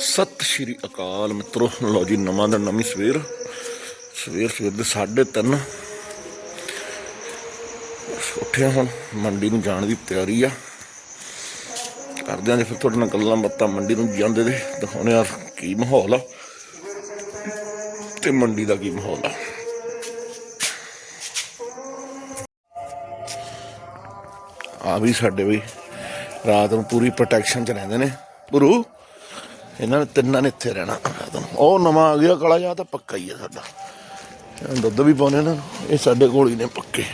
ਸਤਿ ਸ਼੍ਰੀ ਅਕਾਲ ਮਿੱਤਰੋ। ਲਓ ਜੀ, ਨਵਾਂ ਦਿਨ ਨਵੀਂ ਸਵੇਰ। ਸਵੇਰ ਸਵੇਰ ਦੇ 3:30 ਉੱਠਿਆ ਹੁਣ, ਮੰਡੀ ਨੂੰ ਜਾਣ ਦੀ ਤਿਆਰੀ ਆ। ਕਰਦੇ ਆਂ ਫਿਰ ਤੁਹਾਡੇ ਨਾਲ ਗੱਲਾਂ ਬਾਤਾਂ ਮੰਡੀ ਨੂੰ ਜਾਂਦੇ ਦੇ ਦਿਖਾਉਣੇ ਆ ਕੀ ਮਾਹੌਲ ਆ ਤੇ ਮੰਡੀ ਦਾ ਕੀ ਮਾਹੌਲ ਆ। ਆ ਵੀ ਸਾਡੇ ਵੀ ਰਾਤ ਨੂੰ ਪੂਰੀ ਪ੍ਰੋਟੈਕਸ਼ਨ ਚ ਰਹਿੰਦੇ ਨੇ। ਗੁਰੂ ਇਹਨਾਂ ਨੇ ਤਿੰਨਾਂ ਨੇ ਇੱਥੇ ਰਹਿਣਾ। ਉਹ ਨਵਾਂ ਆ ਗਿਆ ਕਾਲਾ ਜਿਹਾ ਤਾਂ ਪੱਕਾ ਹੀ ਆ ਸਾਡਾ। ਦੁੱਧ ਵੀ ਪਾਉਣੇ ਇਹਨਾਂ ਇਹ ਸਾਡੇ ਕੋਲ ਹੀ ਨੇ ਪੱਕੇ।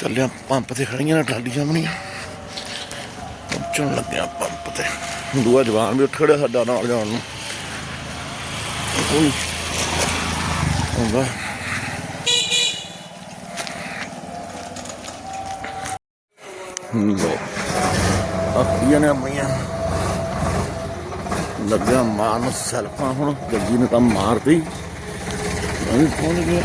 ਚੱਲਿਆ, ਪੰਪ ਤੇ ਖੜੀਆਂ ਨੇ ਟਰਾਲੀਆਂ ਬਣੀਆਂ ਪਹੁੰਚਣ ਲੱਗਿਆ ਪੰਪ ਤੇ। ਦੂਆ ਜਵਾਨ ਵੀ ਉੱਠ ਖੜਿਆ ਸਾਡਾ ਨਾਲ ਜਾਣ ਨੂੰ। ਕੋਈ ਹੁੰਦਾ ਲੋ ਅੱਖੀਆਂ ਨੇ ਆਪਣੀਆਂ। ਲੱਗਿਆ ਮਾਰਨ ਸੈਲਫਾਂ ਹੁਣ ਗੱਡੀ ਨੇ ਤਾਂ ਮਾਰਤੀ। ਮੈਂ ਪਹੁੰਚ ਗਿਆ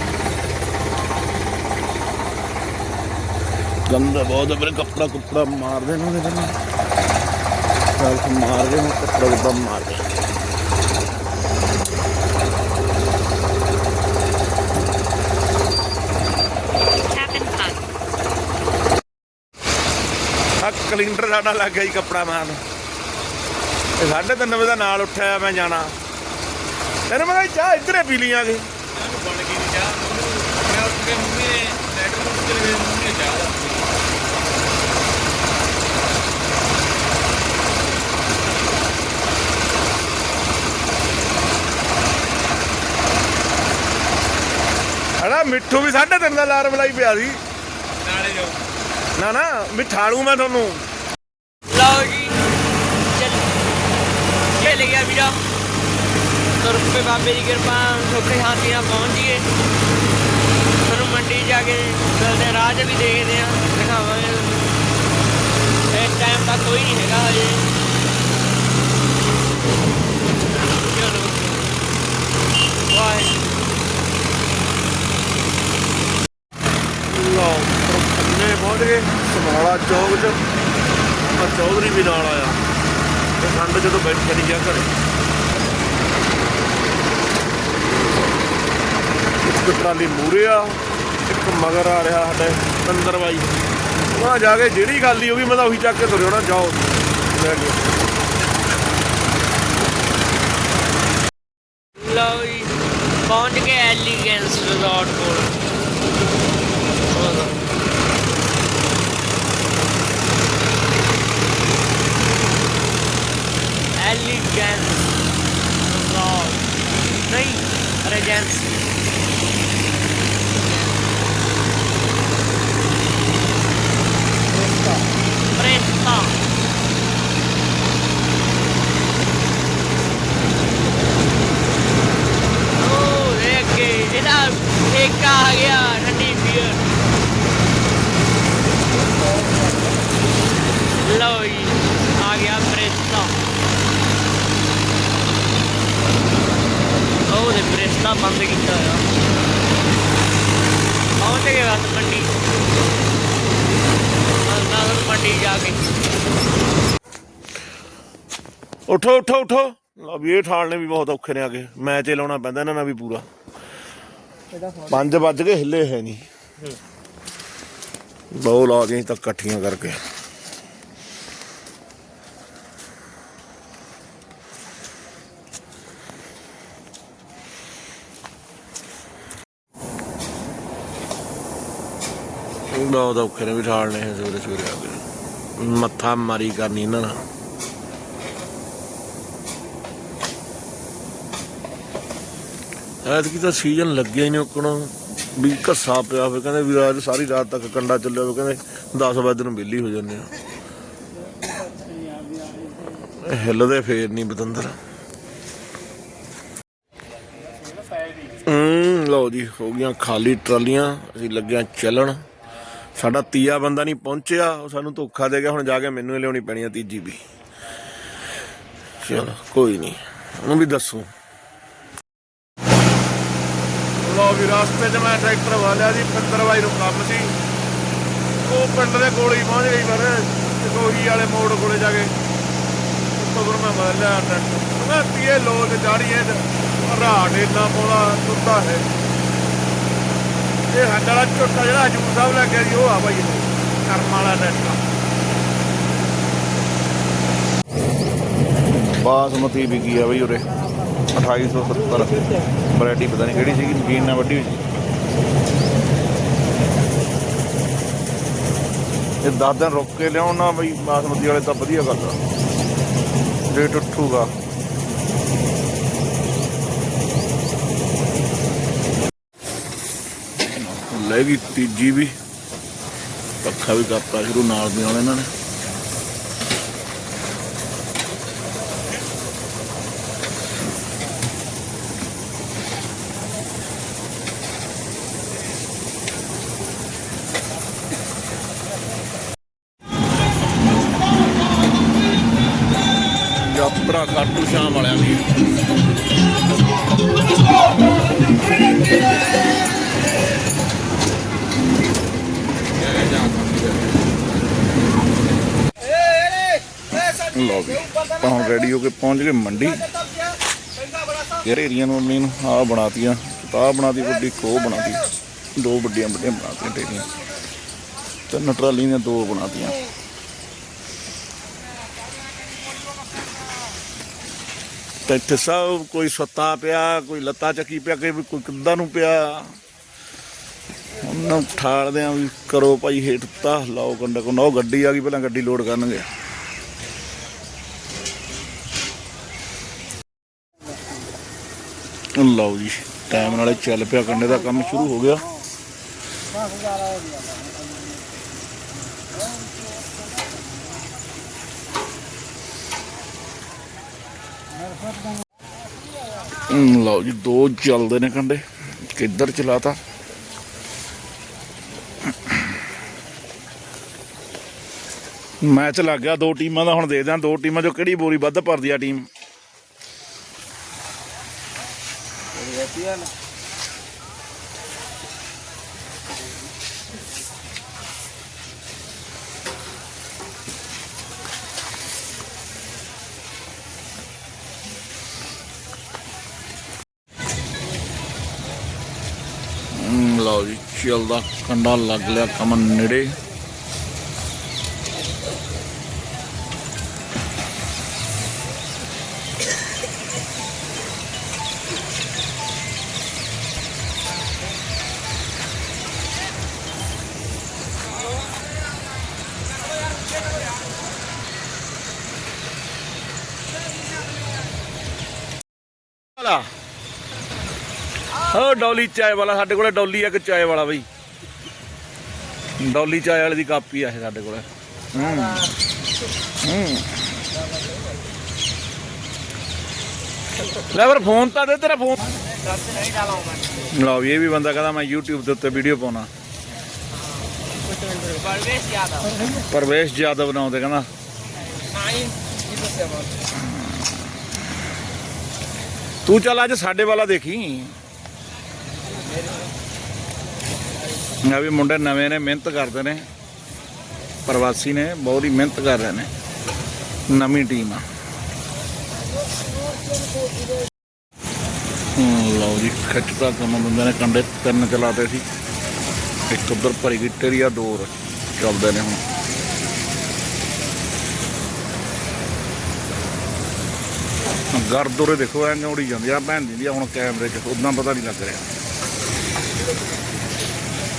ਗੰਦਾ ਬਹੁਤ ਹੈ ਕੱਪੜਾ ਕੁੱਪੜਾ ਮਾਰਦੇ ਨੇ ਉਹਦੇ ਨਾਲ। ਸੈਲਫ ਮਾਰ ਗਏ ਕੱਪੜਾ ਕੁੱਪੜਾ ਮਾਰ ਆ ਕਲਿੰਡਰ ਸਾਡਾ ਲੱਗ ਗਿਆ ਜੀ ਕੱਪੜਾ ਮਾਰਨ। ਸਾਢੇ ਤਿੰਨ ਵਜੇ ਦਾ ਨਾਲ ਉੱਠਿਆ ਮੈਂ ਜਾਣਾ। ਤੈਨੂੰ ਮੈਂ ਕਿਹਾ ਚਾਹ ਇੱਧਰੇ ਪੀ ਲੀਆਂਗੇ ਬਣ ਗਈ ਨਹੀਂ ਚਾਹ। ਮੈਂ ਉੱਠ ਕੇ ਮੰਮੀ ਨੇ ਨੈਟ ਨੂੰ ਚਲੇ ਗਏ ਮੰਮੀ ਨੇ ਚਾਹ ਦਾ। ਹਣਾ ਮਿੱਠੂ ਵੀ ਸਾਢੇ ਤਿੰਨ ਦਾ ਅਲਾਰਮ ਲਾਈ ਪਿਆ ਸੀ। ਨਾਲੇ ਜਾਓ। ਨਾ ਨਾ ਮਿਠਾਲੂ ਮੈਂ ਤੁਹਾਨੂੰ। ਲਓ ਜੀ। ਚੱਲ ਗਿਆ ਵੀਰਾ ਤੁਰ ਪਏ ਬਾਬੇ ਦੀ ਕਿਰਪਾ ਸੁੱਖੇ ਸ਼ਾਂਤੀ ਨਾਲ ਪਹੁੰਚ ਜੀਏ ਤੁਹਾਨੂੰ ਮੰਡੀ ਜਾ ਕੇ ਮਿਲਦੇ ਹਾਂ, ਰਾਹ 'ਚ ਵੀ ਦੇਖਦੇ ਆ ਦਿਖਾਵਾਂਗੇ ਤੁਹਾਨੂੰ। ਇਸ ਟਾਈਮ ਤਾਂ ਕੋਈ ਨਹੀਂ ਹੈਗਾ ਹਜੇ ਚਲੋ ਵਾਹਿਗੁਰੂ ਲਓ ਅੰਨੇ ਪਹੁੰਚ ਗਏ ਸਮਾਲਾ ਚੌਕ 'ਚ ਆ ਚੌਧਰੀ ਵੀ ਨਾਲ ਆਇਆ ਤੇ ਜਦੋਂ ਬੈਠੇ ਨਹੀਂ ਗਿਆ ਘਰੇ। ਇੱਕ ਟਰਾਲੀ ਮੂਰੇ ਆ, ਇੱਕ ਮਗਰ ਆ ਰਿਹਾ ਸਾਡੇ ਅੰਦਰ ਬਾਈ। ਉਹ ਜਾ ਕੇ ਜਿਹੜੀ ਗੱਲ ਹੀ ਉਹ ਵੀ ਮੈਂ ਤਾਂ ਉਹੀ ਚੱਕ ਕੇ ਤੁਰਿਓ ਨਾ ਜਾਓ। ਲੈ ਕੇ ਲਓ ਜੀ, ਪਹੁੰਚ ਗਏ ਐਲੀਗੈਂਸ ਰਿਜ਼ੋਰਟ ਕੋਲ। ਐਲੀਗੈਂਸ ਰਿਜ਼ੋਰਟ ਨਹੀਂ ਰੈਜੈਂਸੀ ਪ੍ਰੇਸਤਾ ਉਹ ਦੇਖ ਕੇ ਇਹਦਾ ਠੇਕਾ ਆ ਗਿਆ ਠੰਡੀ ਬੀਅਰ ਲਓ ਜੀ ਆ ਗਿਆ ਬ੍ਰੇਸਤਾ ਉਹ ਦੇ ਬ੍ਰੇਸਤਾ ਬੰਦ ਕੀਤਾ ਹੋਇਆ ਪਹੁੰਚ ਗਏ ਬਸ ਮੰਡੀ ਨਾ ਮੰਡੀ ਜਾ ਕੇ ਉਠੋ ਉਠੋ ਉਠੋ। ਲਓ ਵੀ ਇਹ ਠਾਲਣੇ ਵੀ ਬਹੁਤ ਔਖੇ ਨੇ ਆ ਕੇ ਮੈਚ ਹੀ ਲਾਉਣਾ ਪੈਂਦਾ ਇਹਨਾਂ ਨਾਲ ਵੀ ਪੂਰਾ। 5 ਵੱਜ ਕੇ ਹਿੱਲੇ ਹੈ ਨਹੀਂ। ਬਹੁਤ ਲਾ ਦੀਆਂ ਤਾਂ ਇਕੱਠੀਆਂ ਕਰਕੇ। ਬਹੁਤ ਔਖੇ ਨੇ ਵੀ ਠਾਲਣੇ ਹੈ ਸਵੇਰੇ ਸਵੇਰੇ ਆ ਕੇ। ਮੱਥਾ ਮਾਰੀ ਕਰਨੀ ਇਹਨਾਂ ਨਾਲ। ਐਤਕੀ ਤਾਂ ਸੀਜ਼ਨ ਲੱਗਿਆ ਹੀ ਨਹੀਂ ਉਕਣਾ। ਵੀ ਘੱਸਾ ਪਿਆ ਹੋਵੇ, ਕਹਿੰਦੇ ਵੀ ਅੱਜ ਸਾਰੀ ਰਾਤ ਤੱਕ ਕੰਡਾ ਚੱਲਿਆ ਹੋਵੇ, ਕਹਿੰਦੇ 10 ਵਜੇ ਨੂੰ ਵਿਹਲੀ ਹੋ ਜਾਂਦੇ ਆ। ਹਿੱਲਦੇ ਫੇਰ ਨਹੀਂ ਬਤੰਦਰ। ਹੂੰ, ਲਓ ਜੀ, ਹੋ ਗਈਆਂ ਖਾਲੀ ਟਰਾਲੀਆਂ, ਅਸੀਂ ਲੱਗਿਆ ਚੱਲਣ। ਸਾਡਾ ਤੀਆ ਬੰਦਾ ਨਹੀਂ ਪਹੁੰਚਿਆ, ਉਹ ਸਾਨੂੰ ਧੋਖਾ ਦੇ ਗਿਆ, ਹੁਣ ਜਾ ਕੇ ਮੈਨੂੰ ਹੀ ਲਿਆਉਣੀ ਪੈਣੀ ਆ ਤੀਜੀ ਵੀ। ਚਲੋ, ਕੋਈ ਨਹੀਂ ਉਹਨੂੰ ਵੀ ਦੱਸੋ। ਲੋ ਵੀ ਰਸਤੇ 'ਚ ਮੈਂ ਟਰੈਕਟਰ ਵਾਲਿਆ ਜੀ, ਪਿੰਦਰ ਬਾਈ ਨੂੰ ਕੰਮ ਸੀ। ਉਹ ਪਿੰਡ ਦੇ ਕੋਲ ਹੀ ਪਹੁੰਚ ਗਈ ਪਰ ਕੋਹੀ ਵਾਲੇ ਮੋੜ ਕੋਲੇ ਜਾ ਕੇ। ਮਗਰ ਮੈਂ ਬਦਲ ਲਿਆ ਟਰੈਕਟਰ। ਮੈਂ ਪੀਏ ਲੋ ਤੇ ਰਾੜ ਇੰਨਾ ਪੋਲਾ ਤੁੱਤਾ ਹੈ। ਇਹ ਹੱਡ ਵਾਲਾ ਝੋਟਾ ਜਿਹੜਾ ਹਜੂਰ ਸਾਹਿਬ ਲੈ ਗਿਆ ਜੀ ਉਹ ਆ ਬਾਈ ਇਹ। ਕਰਮ ਵਾਲਾ ਟਰੈਕਟਰ ਬਾਸਮਤੀ ਵਿਕੀ ਆ ਬਈ ਉਰੇ। 2870 ਵੈਰਾਈਟੀ ਪਤਾ ਨਹੀਂ ਕਿਹੜੀ ਸੀਗੀ, ਮਸ਼ੀਨ ਨਾਲ ਵੱਡੀ ਹੋਈ ਸੀ। ਇਹ 10 ਦਿਨ ਰੁੱਕ ਕੇ ਲਿਆਉਣ ਨਾ ਬਈ ਬਾਸਮਤੀ ਵਾਲੇ ਤਾਂ ਵਧੀਆ ਗੱਲ ਆ। ਰੇਟ ਉੱਠੂਗਾ। ਲੈ ਗਈ ਤੀਜੀ ਵੀ। ਪੱਖਾ ਵੀ ਕਰਤਾ ਸ਼ੁਰੂ ਨਾਲ ਦੇ ਨਾਲ ਇਹਨਾਂ ਨੇ। ਭਰਾ ਖਾਟੂ ਸ਼ਾਮ ਵਾਲਿਆਂ ਦੀ। ਲੋ ਵੀ ਆਪਾਂ ਰੈਡੀ ਹੋ ਕੇ ਪਹੁੰਚ ਗਏ ਮੰਡੀ। ਯਾਰ ਏਰੀਆ ਨੂੰ ਆਪਣੀ ਨੂੰ ਆ ਬਣਾਤੀਆਂ ਤਾਂ ਬਣਾਤੀ, ਵੱਡੀ ਕੋ ਬਣਾਤੀ। ਦੋ ਵੱਡੀਆਂ ਵੱਡੀਆਂ ਬਣਾਤੀਆਂ ਟੇਰੀਆਂ। ਤਿੰਨ ਟਰਾਲੀ ਦੀਆਂ ਦੋ ਬਣਾਤੀਆਂ। ਤੇ ਇੱਥੇ ਸਭ ਕੋਈ ਸੁੱਤਾ ਪਿਆ, ਕੋਈ ਲੱਤਾਂ ਚੱਕੀ ਪਿਆ, ਕੋਈ ਕੋਈ ਕਿੱਦਾਂ ਨੂੰ ਪਿਆ। ਉਹਨਾਂ ਠਾਲਦੇ ਆ ਵੀ ਕਰੋ ਭਾਈ ਹੇਠ ਤਾਂ ਲਾਓ ਕੰਡੇ ਕੋ ਉਹ ਗੱਡੀ ਆ ਗਈ, ਪਹਿਲਾਂ ਗੱਡੀ ਲੋਡ ਕਰਨਗੇ। ਲਓ ਜੀ, ਟਾਈਮ ਨਾਲੇ ਚੱਲ ਪਿਆ, ਕੰਡੇ ਦਾ ਕੰਮ ਸ਼ੁਰੂ ਹੋ ਗਿਆ। ਲਓ ਜੀ ਦੋ ਚੱਲਦੇ ਨੇ ਕੰਡੇ। ਕਿੱਧਰ ਚਲਾਤਾ? ਮੈਚ ਲੱਗ ਗਿਆ ਦੋ ਟੀਮਾਂ ਦਾ ਹੁਣ ਦੇਖਦੇ ਹਾਂ ਦੋ ਟੀਮਾਂ ਚੋਂ ਕਿਹੜੀ ਬੋਰੀ ਵੱਧ ਭਰਦੀ ਆ ਟੀਮ। ਹਮ, ਲਓ ਜੀ ਚੱਲਦਾ ਕੰਡਾ ਲੱਗ ਲਿਆ ਕੰਮ ਨੇੜੇ। ਹੋ, ਡੌਲੀ ਚਾਏ ਵਾਲਾ, ਸਾਡੇ ਕੋਲੇ ਡੌਲੀ ਆ ਚਾਏ ਵਾਲਾ ਬਈ। ਡੌਲੀ ਚਾਏ ਵਾਲੇ ਦੀ ਕਾਪੀ ਆ ਇਹ ਸਾਡੇ ਕੋਲੇ। ਹੂੰ ਹੂੰ। ਲੈ ਫਿਰ ਫੋਨ ਤਾਂ ਦੇ, ਤੇਰਾ ਫੋਨ। ਲਓ ਵੀ, ਇਹ ਵੀ ਬੰਦਾ ਕਹਿੰਦਾ ਮੈਂ YouTube ਦੇ ਉੱਤੇ ਵੀਡੀਓ ਪਾਉਣਾ। ਪਰਵੇਸ਼ ਯਾਦਵ ਪਰਵੇਸ਼ ਕਹਿੰਦਾ। ਤੂੰ ਚੱਲ ਅੱਜ ਸਾਡੇ ਵਾਲਾ ਦੇਖੀ। ਆ ਵੀ ਮੁੰਡੇ ਨਵੇਂ ਨੇ, ਮਿਹਨਤ ਕਰਦੇ ਨੇ। ਪ੍ਰਵਾਸੀ ਨੇ, ਬਹੁਤ ਹੀ ਮਿਹਨਤ ਕਰ ਰਹੇ ਨੇ। ਨਵੀਂ ਟੀਮ ਆ। ਲਓ ਜੀ ਖਿੱਚਦਾ ਕੰਮ ਬੰਦੇ ਨੇ ਕੰਡੇ ਤਿੰਨ ਚਲਾਤੇ ਸੀ। ਇੱਕ ਉਧਰ ਭਰੀ ਗਈ ਟੇਰੀਆ ਡੋਰ ਚੱਲਦੇ ਨੇ ਹੁਣ। ਗਰਦ ਉਰੇ ਦੇਖੋ, ਐਂ ਉੜੀ ਜਾਂਦੀ ਆ, ਭੈਣ ਦੀ ਆ, ਹੁਣ ਕੈਮਰੇ 'ਚ ਉਦਾਂ ਪਤਾ ਨਹੀਂ ਲੱਗ ਰਿਹਾ।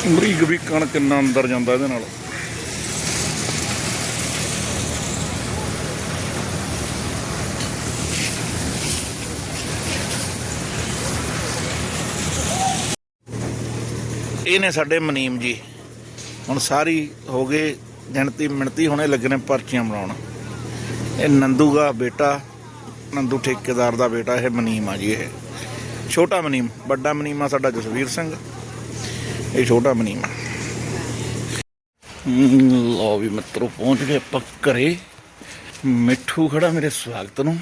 ਮਰੀਕ ਵੀ ਕਣ ਕਿੰਨਾ ਅੰਦਰ ਜਾਂਦਾ ਇਹਦੇ ਨਾਲ? ਇਹ ਨੇ ਸਾਡੇ ਮਨੀਮ ਜੀ। ਹੁਣ ਸਾਰੀ ਹੋ ਗਏ, ਗਿਣਤੀ ਮਿਣਤੀ ਹੁਣੇ ਲੱਗਣੇ ਪਰਚੀਆਂ ਬਣਾਉਣ। ਇਹ ਨੰਦੂ ਦਾ ਬੇਟਾ, ਨੰਦੂ ਠੇਕੇਦਾਰ ਦਾ ਬੇਟਾ, ਇਹ ਮਨੀਮ ਆ ਜੀ ਇਹ। ਛੋਟਾ ਮਨੀਮ, ਵੱਡਾ ਮਨੀਮ ਆ ਸਾਡਾ ਜਸਵੀਰ ਸਿੰਘ। ਇਹ ਛੋਟਾ ਮਨੀਮ ਆ। ਵੀ ਮਿੱਤਰੋ, ਪਹੁੰਚ ਗਏ ਆਪਾਂ ਘਰੇ। ਮਿੱਠੂ ਖੜਾ ਮੇਰੇ ਸਵਾਗਤ ਨੂੰ।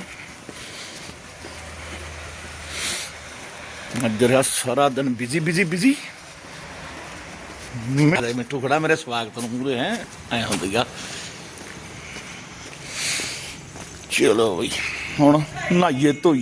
ਅੱਜ ਰਿਹਾ ਸਾਰਾ ਦਿਨ ਬਿਜ਼ੀ ਬਿਜ਼ੀ ਬਿਜ਼ੀ ਮੇਰੇ ਮਿੱਠੂ ਖੜਾ ਮੇਰੇ ਸਵਾਗਤ ਨੂੰ ਪੂਰੇ, ਹੈ? ਐ ਹੁੰਦੀ ਆ। ਚਲੋ ਬਈ, ਹੁਣ ਨਹਾਈਏ ਧੋਈਏ।